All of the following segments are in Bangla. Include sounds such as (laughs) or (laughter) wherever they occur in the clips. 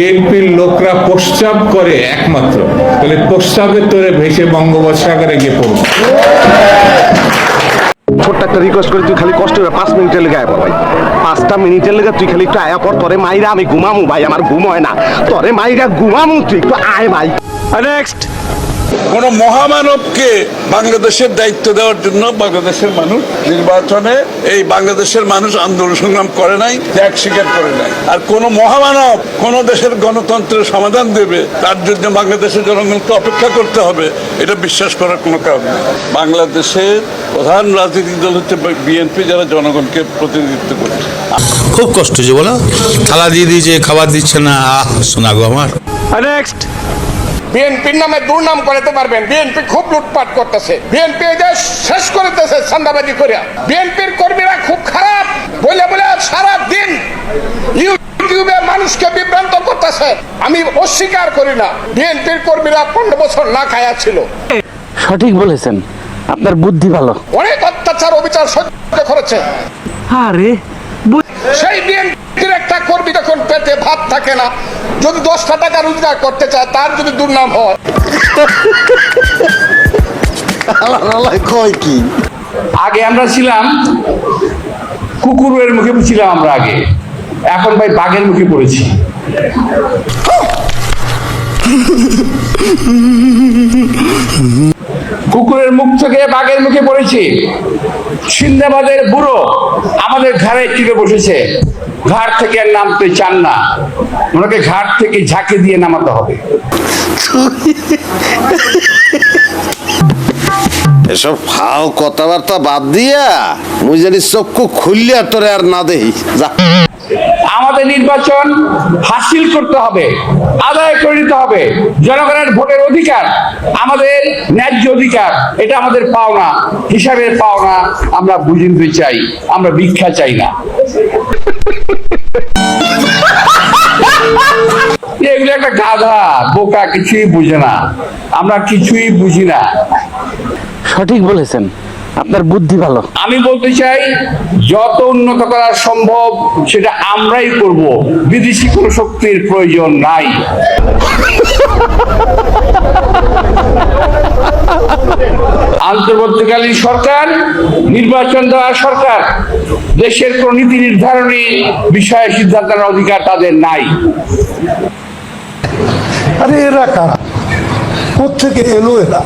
বিএনপির লোকরা প্রস্তাব করে একমাত্র। তাহলে প্রস্তাবের তোরে ভেসে বঙ্গোপসাগরে গিয়ে পড়ব। ছোট্ট একটা রিকোয়েস্ট করে তুই খালি কষ্ট হবে পাঁচ মিনিটের লেগে আয় ভাই। পাঁচটা মিনিটের লেগে তুই খালি একটু আয়া পর তোরে মাইরা আমি ঘুমামু ভাই আমার ঘুম হয় না। তোরে মাইরা ঘুমামু তুই একটু আয় ভাই। নেক্সট কোন মহামানবকে বাংলাদেশের দায়িত্ব দেওয়ার জন্য বাংলাদেশের মানুষ নির্বাচনে এই বাংলাদেশের মানুষ আন্দোলন সংগ্রাম করে নাই ত্যাগ স্বীকার করে নাই। আর কোন মহামানব কোন দেশের গণতন্ত্রের সমাধান দেবে তার জন্য বাংলাদেশের জনগণকে অপেক্ষা করতে হবে এটা বিশ্বাস করার কোনো কারণ নেই। বাংলাদেশের প্রধান রাজনৈতিক দল হচ্ছে বিএনপি যারা জনগণকে প্রতিনিধিত্ব করছে। খুব কষ্ট যে বলো। থালা দিয়ে দিয়েছে খাবার দিচ্ছে না আহ শোনা গো আমার নেক্সট বিএনপির নামে দুর্নাম করাতে পারবেন। বিএনপি খুব লুটপাট করতেছে। বিএনপি দেশ শেষ করতেছে চান্দাবাজি করে বিএনপির কর্মীরা খুব খারাপ। বলে বলে সারা দিন ইউটিউবে মানুষকে বিভ্রান্ত করতেছে। আমি অস্বীকার করি না। বিএনপির কর্মীরা পনেরো বছর না খায়া ছিল। সঠিক বলেছেন। আপনার বুদ্ধি ভালো। অনেক অত্যাচার অবিচার সহ্য করেছে। আরে সেই বিএনপির একটা কর্মী যখন পেটে ভাত থাকে না যদি দশটা টাকা রোজগার করতে চায় তার যদি দুর্নাম হয়। কয় কি? আগে আমরা ছিলাম কুকুরের মুখে ছিলাম আমরা আগে। এখন ভাই বাঘের মুখে পড়েছি। কুকুরের মুখ থেকে বাঘের মুখে পড়েছি। সিন্দাবাদের বুড়ো আমাদের ঘাড়ে চিড়ে বসেছে। ঘাট থেকে আর নামতে চান না। ওনাকে ঘাট থেকে ঝাঁকে দিয়ে নামাতে হবে। এসব ফাও কথাবার্তা বাদ দিয়া মুই জানি চক্ষু খুললিয়া তোরে আর না দেই। যা। আমাদের নির্বাচন হাসিল করতে হবে, আদায় করে নিতে হবে। জনগণের ভোটের অধিকার আমাদের ন্যায্য অধিকার, এটা আমাদের পাওনা হিসাবে পাওনা আমরা বুঝে নিতে চাই, আমরা ভিক্ষা চাই না। (laughs) এগুলো একটা গাধা, বোকা, কিছুই বুঝে না। আমরা কিছুই বুঝি না। সঠিক বলেছেন। আপনার বুদ্ধি ভালো। আমি বলতে চাই যত উন্নত করা সম্ভব সেটা আমরাই করব। বিদেশি কোনো শক্তির প্রয়োজন নাই। আন্তর্বর্তীকালীন সরকার নির্বাচন দেওয়া সরকার দেশের কোন নীতি নির্ধারণী বিষয়ে সিদ্ধান্ত অধিকার তাদের নাই। আরে এরা কারা? কোথেকে এলো এরা?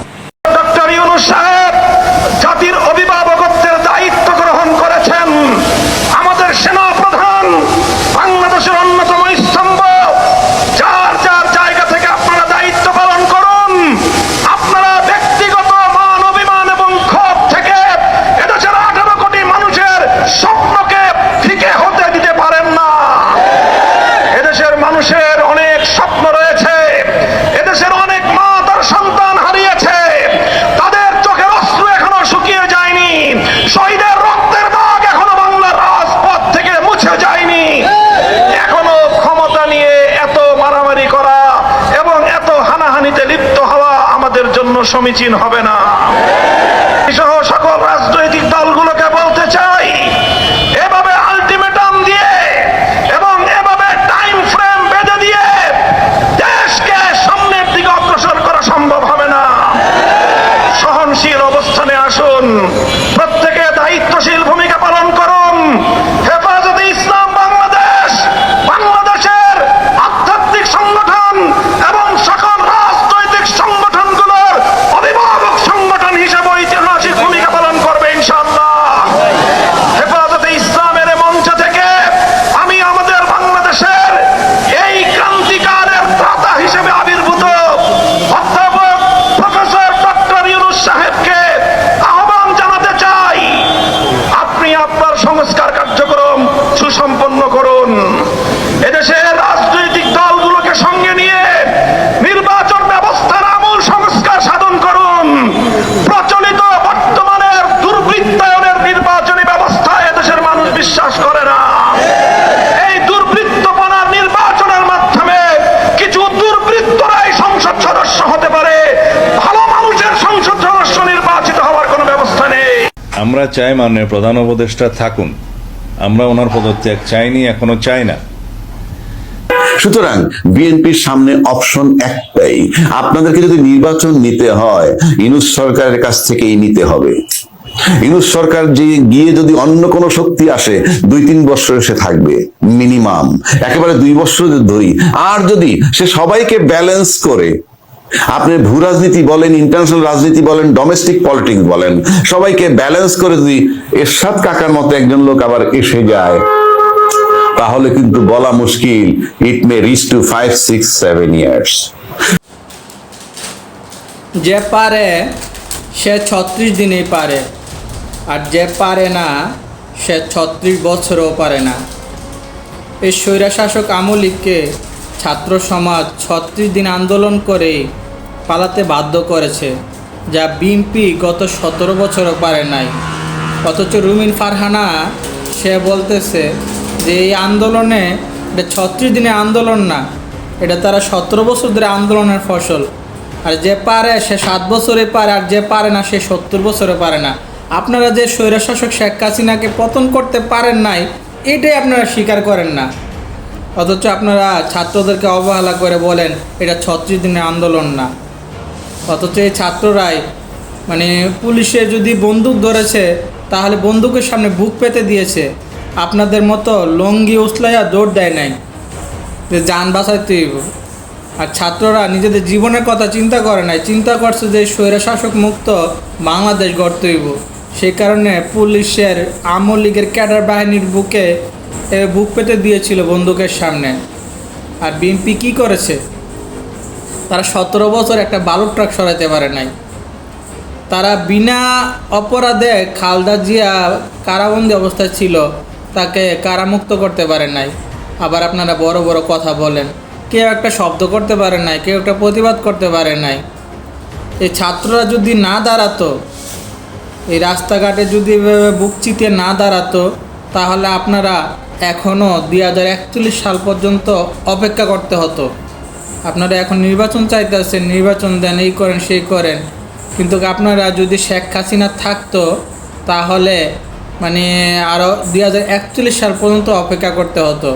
সমীচীন হবে না। চাই মাননীয় প্রধান উপদেষ্টা, থাকুন। আমরা ওনার পদত্যাগ চাইনি, এখনও চাই না। সুতরাং বিএনপির সামনে অপশন একটাই, আপনাদেরকে যদি নির্বাচন নিতে হয়, ইনুস সরকারের কাছ থেকেই নিতে হবে। ইনুস সরকার যে গিয়ে যদি অন্য কোনো শক্তি আসে, দুই তিন বছর সে থাকবে, মিনিমাম। একেবারে দুই বছর ধরি, আর যদি সে সবাইকে ব্যালেন্স করে আপনি ভূ রাজনীতি বলেন ইন্টারন্যাশনাল রাজনীতি বলেন ডোমেস্টিক পলিটিক্স বলেন, সবাইকে ব্যালেন্স করে যদি এরশাদ কাকার মতো একজন লোক আবার এসে যায়, তাহলে কিন্তু বলা মুশকিল it may reach to five six seven years যে পারে, সে ছত্রিশ দিনেই পারে, আর যে পারে না, সে ছত্রিশ বছরও পারে না। এই স্বৈরাশাসক আমলিককে ছাত্র সমাজ ছত্রিশ দিন আন্দোলন করে পালাতে বাধ্য করেছে, যা বিএনপি গত সতেরো বছরও পারে নাই। অথচ রুমিন ফারহানা, সে বলতেছে যে এই আন্দোলনে, এটা ছত্রিশ দিনের আন্দোলন না, এটা তারা সতেরো বছর ধরে আন্দোলনের ফসল। আর যে পারে, সে সাত বছরে পারে, আর যে পারে না, সে সত্তর বছরে পারে না। আপনারা যে স্বৈরশাসক শেখ হাসিনাকে পতন করতে পারেন নাই, এটাই আপনারা স্বীকার করেন না। অথচ আপনারা ছাত্রদেরকে অবহেলা করে বলেন, এটা ছত্রিশ দিনের আন্দোলন না। অথচ এই ছাত্ররাই মানে পুলিশে যদি বন্দুক ধরেছে, তাহলে বন্দুকের সামনে বুক পেতে দিয়েছে। আপনাদের মতো লঙ্গি উসলাইয়া দৌড় দেয় নাই। যে যান বাঁচাইতে। আর ছাত্ররা নিজেদের জীবনের কথা চিন্তা করে নাই। চিন্তা করছে যে স্বৈরশাসক মুক্ত বাংলাদেশ গড়তে হইব। সেই কারণে পুলিশের আওয়ামী লীগের ক্যাডার বাহিনীর বুকে বুক পেতে দিয়েছিল বন্দুকের সামনে। আর বিএনপি কী করেছে? তারা সতেরো বছর একটা বালুর ট্রাক সরাইতে পারে নাই। তারা বিনা অপরাধে খালদা জিয়া কারাবন্দি অবস্থায় ছিল, তাকে কারামুক্ত করতে পারে নাই। আবার আপনারা বড় বড় কথা বলেন, কেউ একটা শব্দ করতে পারে নাই, কেউ একটা প্রতিবাদ করতে পারে নাই। এই ছাত্ররা যদি না দাঁড়াতো, এই রাস্তাঘাটে যদি এভাবে বুক চিতিয়ে না দাঁড়াতো, তাহলে আপনারা এখনও দুই হাজার একচল্লিশ সাল পর্যন্ত অপেক্ষা করতে হতো। আপনারা এখন নির্বাচন চাইতেছেন, নির্বাচন দেন, এই করেন, সেই করেন। কিন্তু আপনারা যদি শেখ হাসিনা থাকতো, তাহলে মানে আরও দুই হাজার একচল্লিশ সাল পর্যন্ত অপেক্ষা করতে হতো।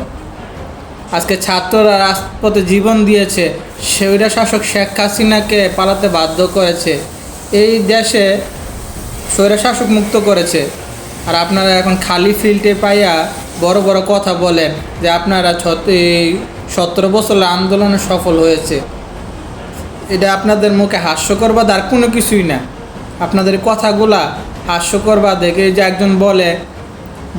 আজকে ছাত্ররা রাজপথে জীবন দিয়েছে সেইরা শাসক শেখ হাসিনাকে পালাতে বাধ্য করেছে। এই দেশে স্বৈরশাসক মুক্ত করেছে। আর আপনারা এখন খালি ফিল্ডে পাইয়া বড় বড় কথা বলেন যে আপনারা সতেরো বছরের আন্দোলনে সফল হয়েছে। এটা আপনাদের মুখে হাস্যকর বা আর কোনো কিছুই না। আপনাদের কথাগুলা হাস্যকর বা দেখে যে একজন বলে,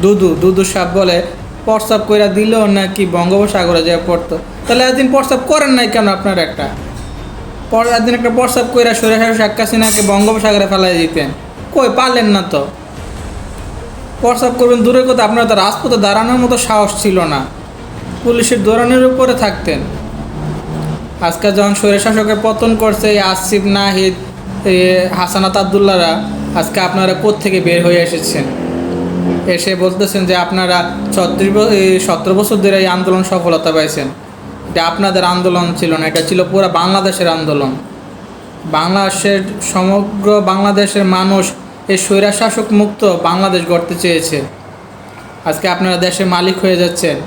দুদু দুদু সাপ বলে, প্রস্তাব কইরা দিলেও নাকি বঙ্গোপসাগরে যায় পড়তো? তাহলে একদিন প্রস্তাব করেন নাই কেন আপনার একটা? একদিন একটা প্রস্তাব কইরা সৈরাসার শেখ হাসিনাকে বঙ্গোপসাগরে ফেলাই দিতেন। কই পারলেন না তো? প্রস্তাব করবেন, দূরের কথা, আপনার রাজপথে দাঁড়ানোর মতো সাহস ছিল না। পুলিশের দৌড়ানোর উপরে থাকতেন। আজকে যখন স্বৈর শাসকের পতন করছে আসিফ, নাহিদ হাসানাত আবদুল্লারা আজকে আপনারা থেকে বের হয়ে এসেছেন? এসে বলতেছেন যে আপনারা ছত্রিশ সতেরো বছর ধরে এই আন্দোলন সফলতা পাইছেন। এটা আপনাদের আন্দোলন ছিল না, এটা ছিল পুরো বাংলাদেশের আন্দোলন। বাংলাদেশের সমগ্র বাংলাদেশের মানুষ এই স্বৈরাশাসক মুক্ত বাংলাদেশ গড়তে চেয়েছে। আজকে আপনারা দেশের মালিক হয়ে যাচ্ছেন।